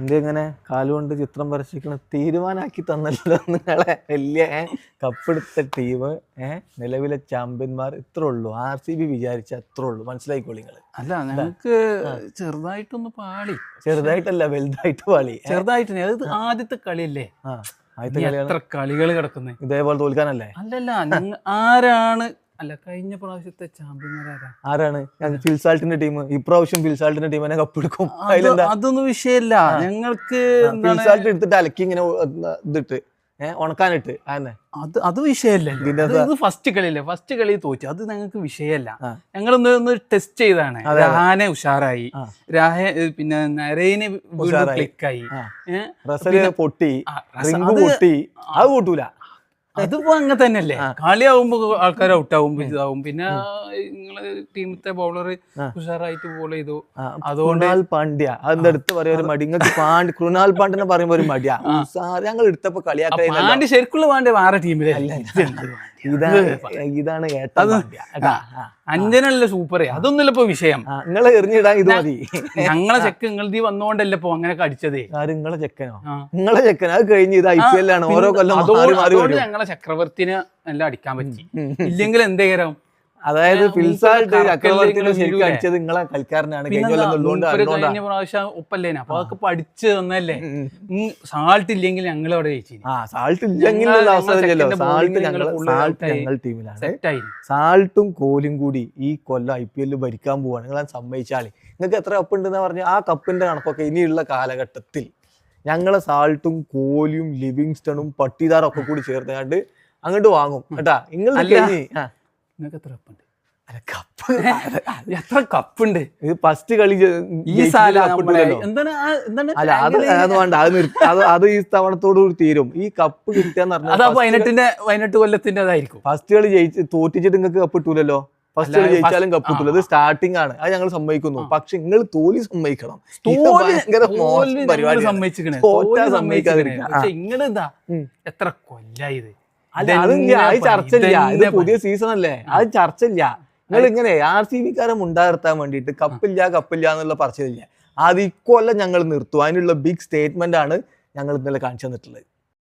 India ഇങ്ങനെ കാലുകൊണ്ട് ചിത്രം വരച്ചിരിക്കണം തീരുമാനാക്കി തന്നല്ലോ നിങ്ങളെ. വലിയ കപ്പെടുത്ത ടീം ഏഹ് നിലവിലെ ചാമ്പ്യന്മാർ ഇത്രേ ഉള്ളൂ. ആർ സി ബി വിചാരിച്ച അത്ര ഉള്ളൂ. മനസ്സിലായിക്കോളി നിങ്ങൾ അല്ല നിങ്ങൾക്ക് ചെറുതായിട്ടൊന്ന് പാളി. ചെറുതായിട്ടല്ല വലുതായിട്ട് പാളി? ചെറുതായിട്ട് അത് ആദ്യത്തെ കളിയല്ലേ? ആ. ആദ്യത്തെ എത്ര കളികൾ കിടക്കുന്നത് ഇതേപോലെ തോൽക്കാനല്ലേ? അല്ലല്ല ആരാണ് അല്ല കഴിഞ്ഞ പ്രാവശ്യത്തെ ചാമ്പ്യന്മാരാരാ ആരാണ്? ഞാൻ ഫിൽസാൾട്ടിന്റെ ടീം ഇപ്രാവശ്യം ഫിൽസാൾട്ടിന്റെ ടീം തന്നെ കപ്പെടുക്കും അത് അതിലെന്താ? അതൊന്നും വിഷയമല്ല. ഞങ്ങൾക്ക് ഫിൽസാൾട്ട് എടുത്തിട്ട് അലക്കി ഇങ്ങനെ ഇതിട്ട്. ഉണക്കാനിട്ട്. അതന്നെ അത് അത് വിഷയമല്ല. ഇത് ഫസ്റ്റ് കളിയല്ലേ ഫസ്റ്റ് കളി തോറ്റു. അത് ഞങ്ങൾക്ക് വിഷയമല്ല. ഞങ്ങൾ ഒന്ന് ടെസ്റ്റ് ചെയ്താണ് രാഹനെ ഉഷാറായി. രാഹെ പിന്നെ നരേന്. ക്ലിക്കായി പൊട്ടി. പൊട്ടി. അത് കൂട്ടൂല. അതിപ്പോ അങ്ങനെ തന്നെയല്ലേ? കളിയാവുമ്പോ ആൾക്കാർ ഔട്ടാവും ഇതാവും. പിന്നെ നിങ്ങൾ ടീമത്തെ ബൗളർ. ഉഷാറായിട്ട് ബോൾ ചെയ്തു. അതുകൊണ്ട് പാണ്ഡ്യ. അതിന്റെ അടുത്ത് പറയാ ഒരു മടി. നിങ്ങൾക്ക് പാണ്ഡ്യ കൃണാൽ പാണ്ഡ്യനെ പറയുമ്പോ ഒരു മടിയാ. ഞങ്ങൾ എടുത്തപ്പോ കളിയാക്കാൻ പാണ്ഡ്യ ശരിക്കുള്ള പാണ്ഡ്യ വേറെ ടീമിലെ ഇതാണ് ഇതാണ്? ആ. അഞ്ജനല്ലേ സൂപ്പർ അതൊന്നുമില്ല ഇപ്പൊ വിഷയം. നിങ്ങളെ എറിഞ്ഞിടാൻ ഇത് മതി. ഞങ്ങളെ ചെക്ക് നിങ്ങൾ വന്നോണ്ടല്ലേ ഇപ്പൊ അങ്ങനെ കടിച്ചതേ ആര് നിങ്ങളെ ചെക്കനോ. നിങ്ങളെ ചെക്കൻ അത് കഴിഞ്ഞ് ഇത് ഐ പി എൽ ആണ് ഓരോ കൊല്ലം ഞങ്ങളെ ചക്രവർത്തിനെ എല്ലാം അടിക്കാൻ പറ്റി. ഇല്ലെങ്കിൽ എന്തേരം അതായത് മൂപ്പര് ഫിൽസാൾട്ട് ശരിക്ക്? അടിച്ചത് നിങ്ങളെ കളിക്കാരനാണ് കഴിഞ്ഞ പ്രാവശ്യം ഒപ്പല്ലേന അപ്പൊ അതൊക്കെ പഠിച്ച് തന്നല്ലേ? സാൾട്ട് ഇല്ലെങ്കിൽ ഞങ്ങൾ അവിടെ ജയിച്ചു ആ സാൾട്ട് ഇല്ലെങ്കിൽ സാൾട്ട് ഞങ്ങൾ സാൾട്ട് ഞങ്ങൾ ടീമിലാണ് സാൾട്ടും കോലും കൂടി ഈ കൊല്ലം ഐ പി എല്ലിൽ ഭരിക്കാൻ പോവാണ്. നിങ്ങൾ സമ്മതിച്ചാളി. നിങ്ങൾക്ക് എത്ര കപ്പ് ഉണ്ടെന്ന് പറഞ്ഞാൽ ആ കപ്പിന്റെ കണക്കൊക്കെ ഇനിയുള്ള കാലഘട്ടത്തിൽ ഞങ്ങളെ സാൾട്ടും കോലിയും ലിവിങ്സ്റ്റണും പട്ടിദാറും ഒക്കെ കൂടി ചേർത്തുകൊണ്ട് അങ്ങോട്ട് വാങ്ങും. കേട്ടാ? നിങ്ങൾ നിങ്ങൾക്ക് എത്ര കപ്പുണ്ട്? അല്ല, കപ്പ്. എത്ര കപ്പുണ്ട്? ഇത് ഫസ്റ്റ് കളി ഈ അല്ല അത് അത് വേണ്ട അത് അത് അത് ഈ തവണത്തോട് കൂടി തീരും. ഈ കപ്പ് കിട്ടിയെന്ന് പറഞ്ഞാൽ വയനാട്ടിന്റെ വയനാട്ട് കൊല്ലത്തിന്റെ അതായിരിക്കും. ഫസ്റ്റ് കളി ജയിച്ച് തോറ്റിച്ചിട്ട് നിങ്ങൾക്ക് കപ്പ് കിട്ടൂലല്ലോ? ഫസ്റ്റ് കളി ജയിച്ചാലും കപ്പ് കിട്ടൂല. ഇത് സ്റ്റാർട്ടിംഗ് ആണ്. അത് ഞങ്ങൾ സമ്മതിക്കുന്നു. പക്ഷെ നിങ്ങൾ തോലി സമ്മതിക്കണം. പക്ഷെ ഇങ്ങനെ ഉം. എത്ര കൊല്ലായത് അല്ല അത് ഇല്ല, അത് ചർച്ചയില്ല. ഇത് പുതിയ സീസൺ അല്ലേ? അത് ചർച്ച ഇല്ല നിങ്ങൾ ഇങ്ങനെ ആർ സി ബിക്കാരെ മുണ്ടാനിർത്താൻ വേണ്ടിയിട്ട് കപ്പില്ല കപ്പില്ല എന്നുള്ള പറച്ചിലില്ല അത് ഇക്കൊല്ലം ഞങ്ങൾ നിർത്തും. അതിനുള്ള ബിഗ് സ്റ്റേറ്റ്മെന്റ് ആണ് ഞങ്ങൾ ഇന്നലെ കാണിച്ചു തന്നിട്ടുള്ളത്.